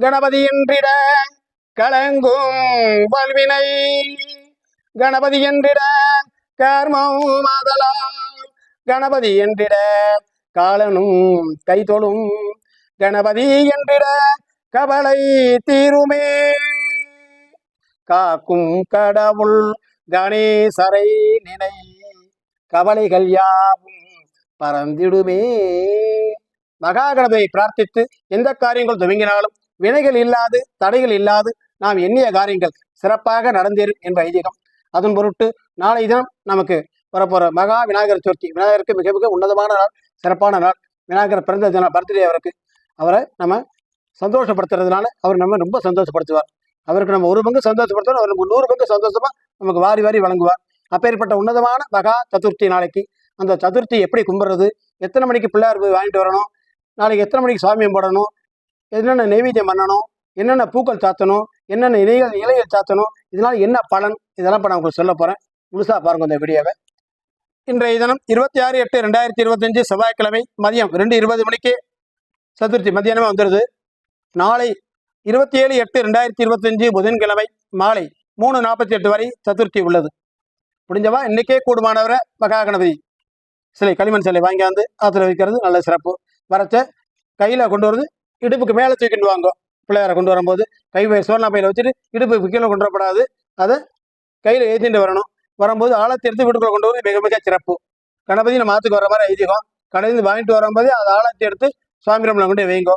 கணபதியன்றிட கலங்கும் வல்வினை. கணபதியன்றிட கர்மம் மாதலாம் கணபதி என்றிட காலனும் கைதொழும். கணபதி என்றிட கவலை தீருமே. காக்கும் கடவுள் கணேசரை நினை. கவலைகள் யாவும் பறந்திடுமே. மகா கணபதியை பிரார்த்தித்து எந்த காரியங்கள் துவங்கினாலும் வினைகள் இல்லாது தடைகள் இல்லாது நாம் எண்ணிய காரியங்கள் சிறப்பாக நடந்தேறும் என்ற ஐதீகம். அதன் பொருட்டு நாளை தினம் நமக்கு வரப்போற மகா விநாயகர் சதுர்த்தி. விநாயகருக்கு மிக மிக உன்னதமான நாள் சிறப்பான நாள். விநாயகர் பிறந்த தினம் பர்த்டே அவருக்கு. அவரை நம்ம சந்தோஷப்படுத்துறதுனால அவர் நம்ம ரொம்ப சந்தோஷப்படுத்துவார். அவருக்கு நம்ம ஒரு பங்கு சந்தோஷப்படுத்தணும் அவர் நமக்கு நூறு பங்கு சந்தோஷமா நமக்கு வாரி வாரி வழங்குவார். அப்பேற்பட்ட உன்னதமான மகா சதுர்த்தி நாளைக்கு. அந்த சதுர்த்தி எப்படி கும்பிட்றது? எத்தனை மணிக்கு பிள்ளையார் போய் வாங்கிட்டு வரணும்? நாளைக்கு எத்தனை மணிக்கு சாமியம் போடணும்? என்னென்ன நைவேத்தியம் பண்ணணும்? என்னென்ன பூக்கள் சாத்தணும்? என்னென்ன இலைகள் இலைகள் சாத்தணும்? இதனால் என்ன பலன்? இதெல்லாம் இப்போ நான் உங்களுக்கு சொல்ல போகிறேன் முழுசாக பாருங்க இந்த வீடியோவை. இன்றைய தினம் இருபத்தி ஆறு எட்டு ரெண்டாயிரத்தி இருபத்தஞ்சு செவ்வாய்க்கிழமை மதியம் ரெண்டு இருபது மணிக்கு சதுர்த்தி மத்தியானமே வந்துடுது நாளை இருபத்தி ஏழு எட்டு ரெண்டாயிரத்தி இருபத்தஞ்சு புதன்கிழமை மாலை மூணு நாற்பத்தி எட்டு வரை சதுர்த்தி உள்ளது. முடிஞ்சவா இன்னைக்கே கூடுமானவரை மகா கணபதி சிலை களிமண் சிலை வாங்கியாந்து ஆற்றுல வைக்கிறது நல்ல சிறப்பு. வரச்ச கையில் கொண்டு வரது. இடுப்புக்கு மேலே தூக்கிட்டு வாங்க. பிள்ளையாரை கொண்டு வரும்போது கை வை- சோழனா பையில வச்சுட்டு இடுப்புக்கு கீழே கொண்டு வரப்படாது அதை கையில் ஏற்றிட்டு வரணும். வரும்போது ஆழத்தை எடுத்து வீட்டுக்குள்ள கொண்டு வரது மிக மிக சிறப்பு. கணபதி நம்ம ஆற்றுக்கு வர மாதிரி ஐதீகம். கடையிலிருந்து வாங்கிட்டு வரும்போது அதை ஆழத்தை எடுத்து சுவாமி ரம்ல கொண்டு வைங்கோ.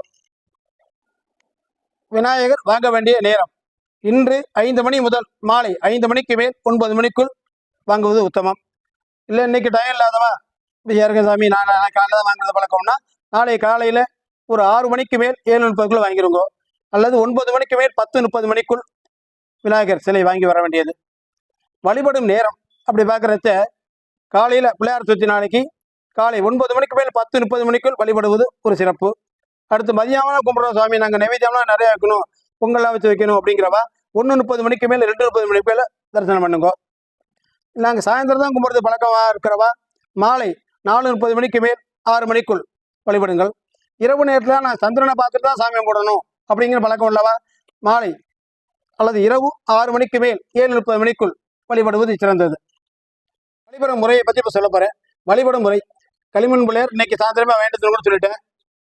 விநாயகர் வாங்க வேண்டிய நேரம். இன்று ஐந்து மணி முதல் மாலை ஐந்து மணிக்கு மேல் ஒன்பது மணிக்குள் வாங்குவது உத்தமம். இல்லை இன்னைக்கு டைம் இல்லாதவா? ஏறுங்க சாமி நான் காலையில் தான் வாங்குறது பழக்கம்னா நாளை காலையில் ஒரு ஆறு மணிக்கு மேல் ஏழு முப்பதுக்குள்ள வாங்கிருங்க. அல்லது ஒன்பது மணிக்கு மேல் பத்து முப்பது மணிக்குள் விநாயகர் சிலை வாங்கி வர வேண்டியது. வழிபடும் நேரம் அப்படி பார்க்குறச்ச காலையில் பிள்ளையார் சுற்றி நாளைக்கு காலை ஒன்பது மணிக்கு மேல் பத்து முப்பது மணிக்குள் வழிபடுவது ஒரு சிறப்பு. அடுத்து மதியானம் கும்பிட்றோம் சாமி. நாங்கள் நைவேத்தியம்லாம் நிறைய வைக்கணும். பொங்கல்லாம் வச்சு வைக்கணும் அப்படிங்கிறவா ஒன்று முப்பது மணிக்கு மேல் ரெண்டு முப்பது மணிக்கு மேல தரிசனம் பண்ணுங்க. நாங்கள் சாயந்தரம் தான் கும்பிட்றது பழக்கமாக இருக்கிறவா? மாலை நாலு முப்பது மணிக்கு மேல் ஆறு மணிக்குள் வழிபடுங்கள். இரவு நேரத்தில் நான் சந்திரனை பார்த்துட்டு தான் சாமி போடணும் அப்படிங்கிற பழக்கம் உள்ளவா? மாலை. அல்லது இரவு ஆறு மணிக்கு மேல் ஏழு முப்பது மணிக்குள் வழிபடுவது சிறந்தது. வழிபடும் முறையை பற்றி இப்போ சொல்ல போகிறேன் வழிபடும் முறை. களிமண் பிள்ளையர் இன்னைக்கு சாயந்தரமே வேண்டதுன்னு கூட சொல்லிட்டேன்.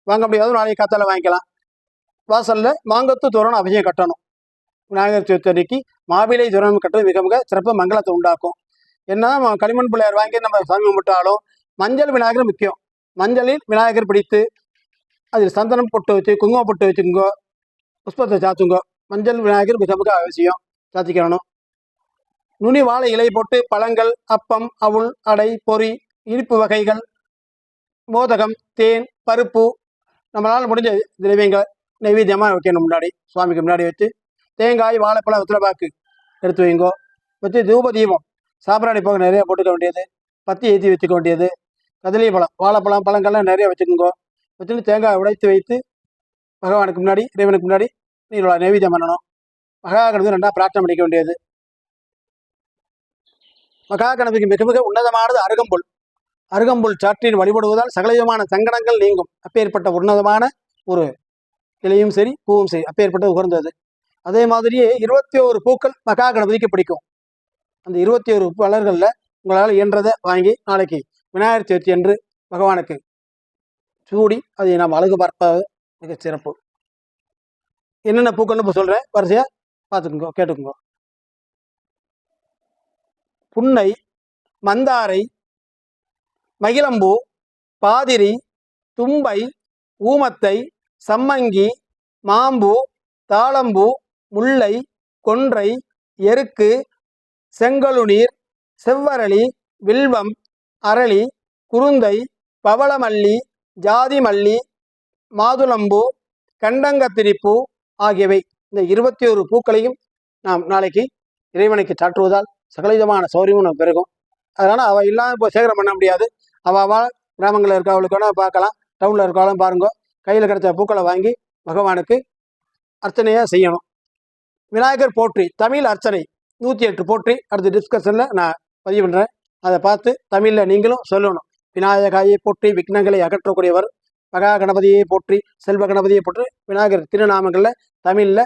வாங்க முடியாது நாளைக்கு காத்தால வாங்கிக்கலாம். வாசலில் மாங்கத்து தோரணம் அவசியம் கட்டணும். விநாயகர் சதுர்த்தி அன்னைக்கு மாவிலை தோரணம் கட்டுறது மிக மிக சிறப்பு மங்களத்தை உண்டாக்கும். என்ன களிமண் பிள்ளையர் வாங்கி நம்ம சாமி கும்பிட்டாலும் மஞ்சள் விநாயகர் முக்கியம். மஞ்சளில் விநாயகர் பிடித்து அதில் சந்தனம் பொட்டு வச்சு குங்குமம் பொட்டு வச்சுக்கோங்க புஷ்பத்தை சாத்துங்கோ மஞ்சள் விநாயகர் மிக மிக அவசியம் சாத்திக்கணும் நுனி வாழை இலை போட்டு பழங்கள் அப்பம் அவுள் அடை பொறி இனிப்பு வகைகள் மோதகம் தேன் பருப்பு நம்மளால் முடிஞ்ச திரவியங்கள் நைவேத்தியமாக வைக்கணும் முன்னாடி சுவாமிக்கு முன்னாடி வச்சு தேங்காய் வாழைப்பழம் வெத்தலைப்பாக்கு எடுத்து வைங்கோ வச்சு தூப தீபம் சாம்பிராணி போக நிறைய போட்டுக்க வேண்டியது பத்தி ஏற்றி வச்சுக்க வேண்டியது கதலி பழம் வாழைப்பழம் பழங்கள்லாம் நிறைய வச்சுக்கோங்க வச்சுட்டு தேங்காய் உடைத்து வைத்து பகவானுக்கு முன்னாடி இறைவனுக்கு முன்னாடி நீங்களோட நைவேத்தியம் பண்ணணும். மகா கணபதி ரெண்டாக பிரார்த்தனை பண்ணிக்க வேண்டியது. மகா கணபதிக்கு மிக மிக உன்னதமானது அருகம்புல். அருகம்புல் சாற்றில் வழிபடுவதால் சகலவிதமான சங்கடங்கள் நீங்கும். அப்பேற்பட்ட உன்னதமான ஒரு இலையும் சரி பூவும் சரி அப்பேற்பட்ட உகர்ந்தது. அதே மாதிரியே இருபத்தி ஒரு பூக்கள் மகா கணபதிக்கு பிடிக்கும். அந்த இருபத்தி ஒரு மலர்களில் உங்களால் இயன்றதை வாங்கி நாளைக்கு விநாயகர் சதுர்த்தி என்று பகவானுக்கு சூடி அதை நாம் அழகு பார்ப்பது மிக சிறப்பு. என்னென்ன பூக்கள்னு இப்போ சொல்கிறேன் வரிசையாக பார்த்துக்குங்க கேட்டுக்குங்க. புன்னை மந்தாரை மகிழம்பூ பாதிரி தும்பை ஊமத்தை சம்மங்கி மாம்பூ தாளம்பூ முல்லை கொன்றை எருக்கு செங்கழுநீர் செவ்வரளி வில்வம் அரளி குருந்தை பவளமல்லி ஜாதி மல்லி மாதுளம்பூ கண்டங்கத்திரிப்பூ ஆகியவை இந்த இருபத்தி ஒரு பூக்களையும் நாம் நாளைக்கு இறைவனுக்கு சாற்றுவதால் சகலவிதமான சௌரியமும் நம்ம பெருகும். அதனால் அவள் இல்லாமல் இப்போ சேகரம் பண்ண முடியாது. அவள் அவள் கிராமங்களில் இருக்கவளுக்கு வேணால் பார்க்கலாம். டவுனில் இருக்கவளும் பாருங்க. கையில் கிடைச்ச பூக்களை வாங்கி பகவானுக்கு அர்ச்சனையாக செய்யணும். விநாயகர் போற்றி தமிழ் அர்ச்சனை நூற்றி எட்டு போற்றி. அடுத்த டிஸ்கஷனில் நான் பதிவு பண்ணுறேன் அதை பார்த்து தமிழில் நீங்களும் சொல்லணும். விநாயகாயை போற்றி விக்னங்களை அகற்றக்கூடியவர் மகா கணபதியை போற்றி செல்வ கணபதியை போற்றி விநாயகர் திருநாமங்களில் தமிழில்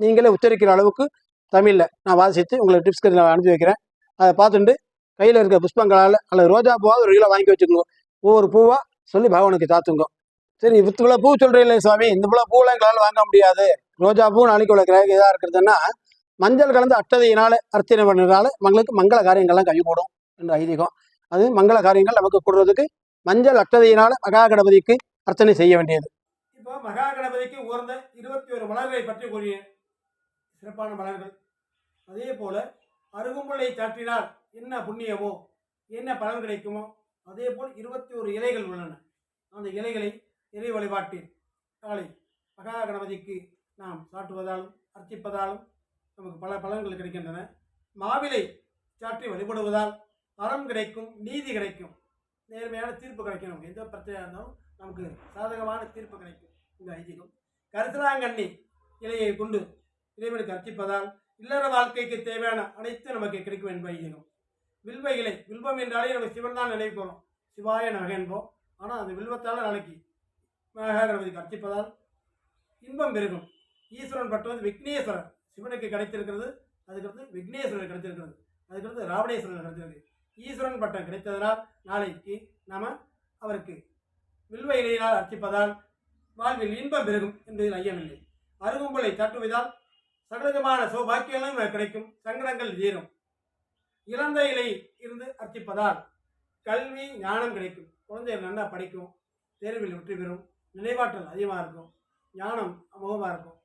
நீங்களே உச்சரிக்கிற அளவுக்கு தமிழில் நான் வாசித்து உங்களுக்கு டிப்ஸ்க்கு நான் அனுப்பி வைக்கிறேன். அதை பார்த்துட்டு கையில் இருக்க புஷ்பங்களால் அல்லது ரோஜா பூவாக ஒரு கிலோ வாங்கி வச்சுக்கோங்க ஒவ்வொரு பூவாக சொல்லி பகவானுக்கு தாத்துங்க. சரி இவ்வளோ பூ சொல்கிறீங்களே சுவாமி. இந்த இவ்வளோ பூவெல்லாம் எங்களால் வாங்க முடியாது. ரோஜா பூ நாளைக்கு உள்ள கிரக இதாக இருக்கிறதுன்னா மஞ்சள் கலந்து அட்டதையினால் அர்ச்சனை பண்ணுறதுனால மங்களுக்கு மங்கள காரியங்கள்லாம் கைகூடும் என்ற ஐதீகம். அது மங்கள காரியங்கள் நமக்கு கூடுறதுக்கு மஞ்சள் அட்டதையினால மகா கணபதிக்கு அர்ச்சனை செய்ய வேண்டியது. இப்போ மகா கணபதிக்கு உயர்ந்த இருபத்தி ஒரு மலர்களை பற்றி கூறிய சிறப்பான மலர்கள். அதே போல அருகும்புல்லை சாற்றினால் என்ன புண்ணியமோ என்ன பலன் கிடைக்குமோ அதே போல் இருபத்தி ஒரு இலைகள் உள்ளன. அந்த இலைகளை இறை வழிபாட்டில் காலை மகா கணபதிக்கு நாம் சாட்டுவதாலும் அர்ச்சிப்பதாலும் நமக்கு பல பலன்கள் கிடைக்கின்றன. மாவிலை சாற்றி வழிபடுவதால் அறம் கிடைக்கும் நீதி கிடைக்கும். நேர்மையான தீர்ப்பு கிடைக்கும் நமக்கு. எந்த பிரச்சனையாக இருந்தாலும் நமக்கு சாதகமான தீர்ப்பு கிடைக்கும். இந்த ஐதீகம். கருத்தலாங்கண்ணி இலையை கொண்டு இறைவனுக்கு அர்ச்சிப்பதால் இல்லற வாழ்க்கைக்கு தேவையான அனைத்து நமக்கு கிடைக்கும் என்ப ஐதீகம். வில்வ இலை வில்வம் என்றாலே நம்ம சிவன் தான் நினைப்போம் சிவாய நமக என்போம். ஆனால் அந்த வில்வத்தால் நாளைக்கு மகா கணபதிக்கு இன்பம் பெருகும். ஈஸ்வரன் பட்டுவது விக்னேஸ்வரர். சிவனுக்கு கிடைத்திருக்கிறது அதுக்கடுத்து விக்னேஸ்வரர் கிடைத்திருக்கிறது அதுக்கடுத்து ராவணேஸ்வரர் கிடைத்திருக்கு ஈஸ்வரன் பட்டம் கிடைத்ததனால் நாளைக்கு நாம் அவருக்கு வில்வ இலையினால் அர்ச்சிப்பதால் வாழ்வில் இன்பம் பெருகும் என்பதில் ஐயமில்லை. அருகும்புலை தட்டுவதால் சகலவிதமான சௌபாக்கியங்களும் கிடைக்கும். சங்கடங்கள் தீரும். இழந்த இலை இருந்து அர்ச்சிப்பதால் கல்வி ஞானம் கிடைக்கும். குழந்தைகள் நல்லா படிக்கும். தேர்வில் வெற்றி பெறும். நினைவாற்றல் அதிகமாக இருக்கும். ஞானம் அமோகமாக இருக்கும்.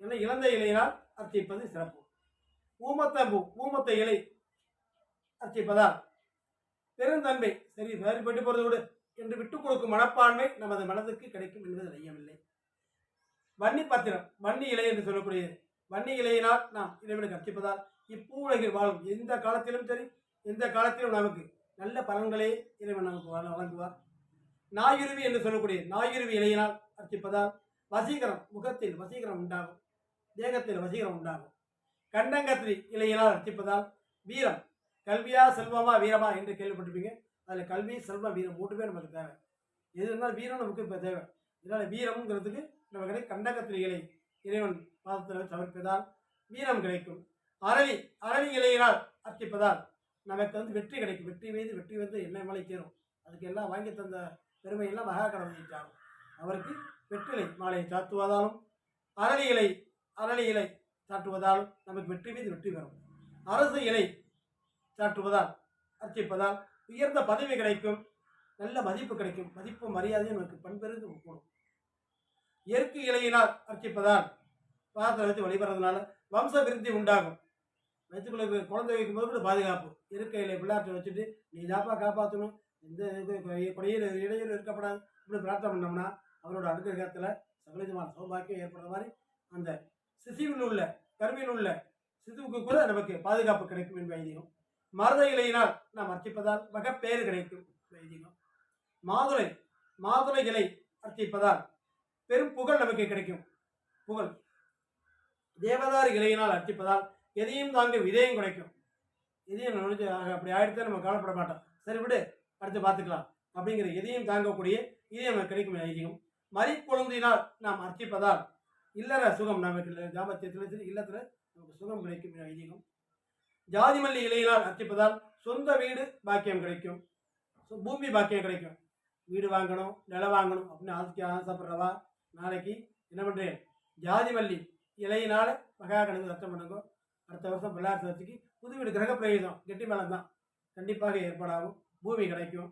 ஏன்னா இழந்த இலையினால் அர்ச்சிப்பது சிறப்பு. ஊமத்தம்பூ ஊமத்த இலை அர்ச்சிப்பதால் பெருந்தன்மை. சரி வேறுபட்டு போறது விடு என்று விட்டுக் கொடுக்கும் மனப்பான்மை நமது மனதுக்கு கிடைக்கும் என்பது ஐயமில்லை. வன்னி பத்திரம் வன்னி இலை என்று சொல்லக்கூடிய வன்னி இலையினால் நாம் இறைவனை கற்பிப்பதால் இப்பூலகில் வாழும் எந்த காலத்திலும் சரி எந்த காலத்திலும் நமக்கு நல்ல பலன்களே இறைவன் நமக்கு வழங்குவார். நாயுருவி என்று சொல்லக்கூடிய நாயுருவி இலையினால் அர்ச்சிப்பதால் வசீகரம் முகத்தில் வசீகரம் உண்டாகும். தேகத்தில் வசீகரம் உண்டாகும். கண்டங்கத்திரி இலையினால் அர்ச்சிப்பதால் வீரம் கல்வியா செல்வமா வீரமா என்று கேள்விப்பட்டிருப்பீங்க. அதில் கல்வி செல்வம் வீரம் மூட்டுமே நமக்கு தேவை. எது இருந்தாலும் வீரம் நமக்கு இப்போ தேவை. இதனால் வீரம்ங்கிறதுக்கு நம்ம கிடைக்கும் கண்டகத்திரி இலை இறைவன் பாதத்தில் சமர்ப்பதால் வீரம் கிடைக்கும். அரணி அரணி இலையினால் அர்ச்சிப்பதால் நமக்கு வந்து வெற்றி கிடைக்கும். வெற்றி மீது வெற்றி வந்து என்ன மலை சேரும். அதுக்கு எல்லாம் வாங்கி தந்த பெருமையெல்லாம் மகா கடவுளை அவருக்கு வெற்றிலை மாலையை சாத்துவதாலும் அரளி இலை அரளி இலை சாட்டுவதாலும் நமக்கு வெற்றி மீது வெற்றி பெறும். அரசு இலை சாற்றுவதால் அர்ச்சிப்பதால் உயர்ந்த பதவி கிடைக்கும் நல்ல மதிப்பு கிடைக்கும். மதிப்பு மரியாதை நமக்கு பண்பெருந்து கூடும் இயற்கை இலையினால் அர்ச்சிப்பதால் பாதத்தை வழிபடுறதுனால வம்ச விருத்தி உண்டாகும். வயிற்றுக்குள்ள குழந்தை வைக்கும்போது கூட பாதுகாப்பு. இயற்கை இலை பிள்ளாற்றை வச்சுட்டு நீ தாப்பா காப்பாற்றணும் எந்த இது கொடையில் இடையூறு இருக்கப்படாது. இப்படி பிரார்த்தனை பண்ணோம்னா அவரோட அனுகிரகத்தில் சகலவிதமான சௌபாக்கியம் ஏற்படுற மாதிரி அந்த சிசுவில் உள்ள கருவியில் உள்ள சிசுவுக்கு கூட நமக்கு பாதுகாப்பு கிடைக்கும் என்பது ஐதீகம். மருத இலையினால் நாம் அர்ச்சிப்பதால் மகப்பேறு கிடைக்கும் வைதிகம் ஐதீகம். மாதுளை மாதுளை இலை அர்ச்சிப்பதால் பெரும் புகழ் நமக்கு கிடைக்கும் புகழ். தேவதாரு இலையினால் அர்ச்சிப்பதால் எதையும் தாங்க விதையும் கிடைக்கும் எதையும் நினைச்சு அப்படி ஆயிடுத்து நம்ம கவலைப்பட மாட்டோம். சரி விடு அடுத்து பார்த்துக்கலாம். அப்படிங்கிற எதையும் தாங்கக்கூடிய இதயம் நமக்கு கிடைக்கும் ஐதீகம். மறிக்கொழுந்தினால் நாம் அர்ச்சிப்பதால் இல்லற சுகம் நமக்கு இல்லை இல்லத்தில் நமக்கு சுகம் கிடைக்கும் ஐதீகம். ஜாதிமல்லி இலையினால் அர்ச்சிப்பதால் சொந்த வீடு பாக்கியம் கிடைக்கும். பூமி பாக்கியம் கிடைக்கும். வீடு வாங்கணும் நிலம் வாங்கணும் அப்படின்னு ஆசைக்கு ஆசைப்படுறவா நாளைக்கு என்ன பண்ணுறேன் ஜாதிமல்லி இலையினால் மகா கணக்கு ரத்தம் பண்ணுங்க. அடுத்த வருஷம் பிள்ளார் சதுர்த்திக்கு புது வீடு கிரக பிரயோஜனம் கெட்டி மேலம் தான். கண்டிப்பாக ஏற்பாடாகும். பூமி கிடைக்கும்.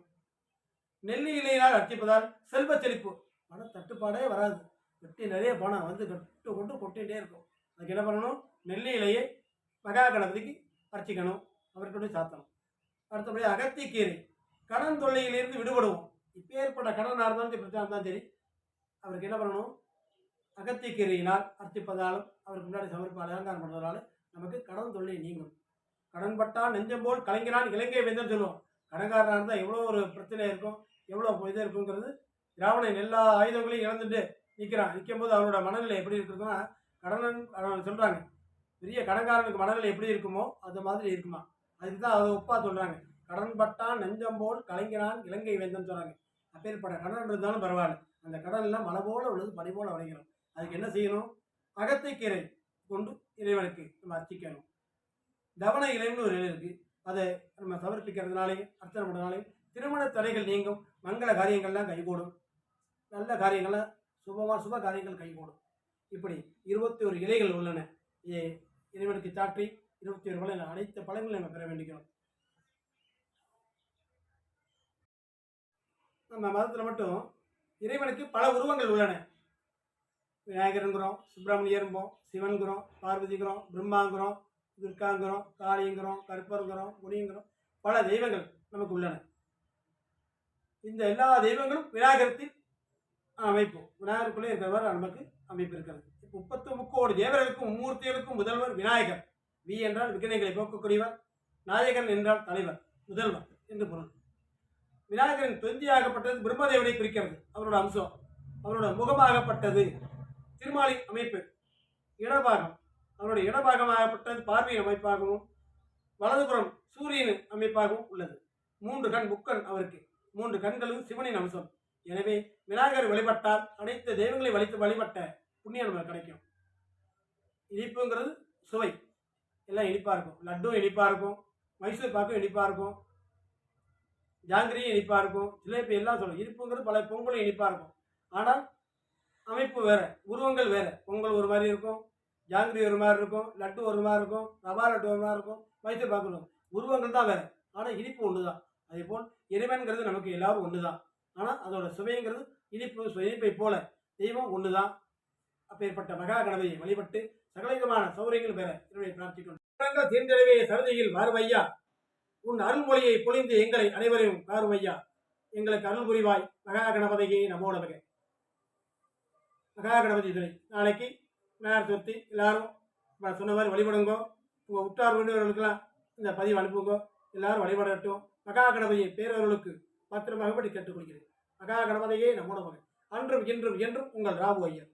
நெல்லி இலையினால் அர்ச்சிப்பதால் செல்வ செழிப்பு. பண தட்டுப்பாடே வராது. வெட்டி நிறைய பணம் வந்து கட்டு கொண்டு கொட்டிகிட்டே இருக்கும். அதுக்கு என்ன பண்ணணும்? நெல்லி இலையை மகா கணபதிக்கு பறிச்சிக்கணும் அவருக்கு சாத்தணும். அடுத்தபடி அகத்திக்கீரை கடன் தொல்லையிலிருந்து விடுபடுவோம். இப்போ ஏற்பட்ட கடனாக இருந்தாலும் சரி பிரச்சனை இருந்தாலும் சரி அவருக்கு என்ன பண்ணணும்? அகத்திக்கீரையினால் அர்த்திப்பதாலும் அவருக்கு முன்னாடி சமர்ப்ப அலங்காரம் பண்ணுறதால நமக்கு கடன் தொல்லை நீங்கும். கடன் பட்டால் நெஞ்சம் போல் கலைஞரான் இலங்கை வேந்தன் சொல்லுவோம். கடன்காரனாக இருந்தால் எவ்வளோ ஒரு பிரச்சனை இருக்கும் எவ்வளோ இது இருக்குங்கிறது ராவணன் எல்லா ஆயுதங்களையும் இழந்துட்டு நிற்கிறான் நிற்கும் போது அவனோட மனநிலை எப்படி இருக்குதுன்னா கடனன் சொல்கிறாங்க பெரிய கடன்காரனுக்கு மனநிலை எப்படி இருக்குமோ அது மாதிரி இருக்குமா? அதுக்கு தான் அதை ஒப்பா சொல்கிறாங்க கடன் பட்டான் நெஞ்சம் போல் கலைஞரான் இலங்கை வேந்தன் சொல்கிறாங்க அப்பேற்பட்ட கடன் இருந்தாலும் பரவாயில்ல. அந்த கடன் எல்லாம் மலை போல உள்ளது பனி போல வரைகிறோம் அதுக்கு என்ன செய்யணும்? அகத்தைக்கீரை கொண்டு இறைவனுக்கு நம்ம அர்ச்சிக்கணும். தவண இலைன்னு ஒரு இலை இருக்குது அதை நம்ம சமர்ப்பிக்கிறதுனாலையும் அர்ச்சனை பண்ணுறதுனாலையும் திருமண தடைகள் நீங்கும். மங்கள காரியங்கள்லாம் கைகூடும். நல்ல காரியங்கள்லாம் சுபமாக சுப காரியங்கள் கைகூடும். இப்படி இருபத்தி ஒரு இலைகள் உள்ளன. இதை இறைவனுக்கு சாற்றி இருபத்தி ஒரு பலன் அனைத்து பலன்களை நம்ம பெற வேண்டிக்கிறோம். நம்ம மதத்தில் மட்டும் இறைவனுக்கு பல உருவங்கள் உள்ளன. விநாயகருங்கிறோம் சுப்பிரமணியரும்போம் சிவன்கிறோம் பார்வதிங்கிறோம் பிரம்மாங்கிறோம் துர்காங்கிறோம் காளிங்கிறோம் கருப்பருங்கிறோம் குனிங்கிறோம் பல தெய்வங்கள் நமக்கு உள்ளன. இந்த எல்லா தெய்வங்களும் விநாயகரத்தின் அமைப்பு. விநாயகருக்குள்ளே இருக்கிறவர் நமக்கு அமைப்பு இருக்கிறது. முப்பத்து முக்கோடு தேவர்களுக்கும் மும்மூர்த்திகளுக்கும் முதல்வர் விநாயகர். வி என்றால் விக்னங்களை போக்கக்கூடியவர் நாயகன் என்றால் தலைவர் முதல்வர் என்று பொருள். விநாயகரின் தொந்தியாகப்பட்டது பிரம்மதேவனை குறிக்கிறது அவரோட அம்சம். அவரோட முகமாகப்பட்டது திருமாலின் அமைப்பு இடபாகம். அவருடைய இடபாகமாகப்பட்டது பார்வையின் அமைப்பாகவும் வலதுபுறம் சூரியனின் அமைப்பாகவும் உள்ளது. மூன்று கண் முக்கண் அவருக்கு மூன்று கண்களும் சிவனின் அம்சம். எனவே விநாயகர் வழிபட்டால் அனைத்து தெய்வங்களை வழித்து வழிபட்ட புண்ணியம் நமக்கு கிடைக்கும். இனிப்புங்கிறது சுவை. எல்லாம் இனிப்பாக இருக்கும். லட்டும் இனிப்பாக இருக்கும். மைசூர் பாக்கும் இனிப்பாக இருக்கும். ஜாங்கிரியும் இனிப்பாக இருக்கும். ஜிலேபி எல்லாம் சொல்லும் இனிப்புங்கிறது பல பொங்கலும் இனிப்பாக இருக்கும். ஆனால் அமைப்பு வேறு உருவங்கள் வேறு. பொங்கல் ஒரு மாதிரி இருக்கும் ஜாங்கிரி ஒரு மாதிரி இருக்கும் லட்டு ஒரு மாதிரி இருக்கும் ரவா லட்டு ஒரு மாதிரி இருக்கும் மைசூர் பாக்கு இருக்கும். உருவங்கள் தான் வேறு. ஆனால் இனிப்பு ஒன்று தான் அதே போல் இறைவன்கிறது நமக்கு எல்லாரும் ஒன்று தான் ஆனால் அதோட சுவைங்கிறது இனிப்பு இனிப்பை போல. தெய்வம் ஒன்று தான் அப்பேற்பட்ட மகா கணவையை வழிபட்டு சகலவிதமான சௌரியங்கள் பெற இறைவனை பிரார்த்திக்கொண்டு தீர்ந்தளவே சரதியில் வாருமையா. உன் அருள்மொழியை பொழிந்து எங்களை அனைவரையும் காருமையா. எங்களுக்கு அருள் புரிவாய் மகா கணபதியை நமோ நமக. மகா கணபதி துறை நாளைக்கு விநாயகர் சதுர்த்தி எல்லாரும் நான் சொன்ன மாதிரி உங்கள் உற்றார் உறவினர்களுக்கெல்லாம் இந்த பதிவு அனுப்புங்கோ. எல்லாரும் வழிபடட்டும். மகா கணபதியை பேரவர்களுக்கு பத்திரமாகபடி கேட்டுக்கொள்கிறேன். மகா கணபதியே நம்மோட நமக. அன்றும் இன்றும் என்றும் உங்கள் ராபு ஐயர்.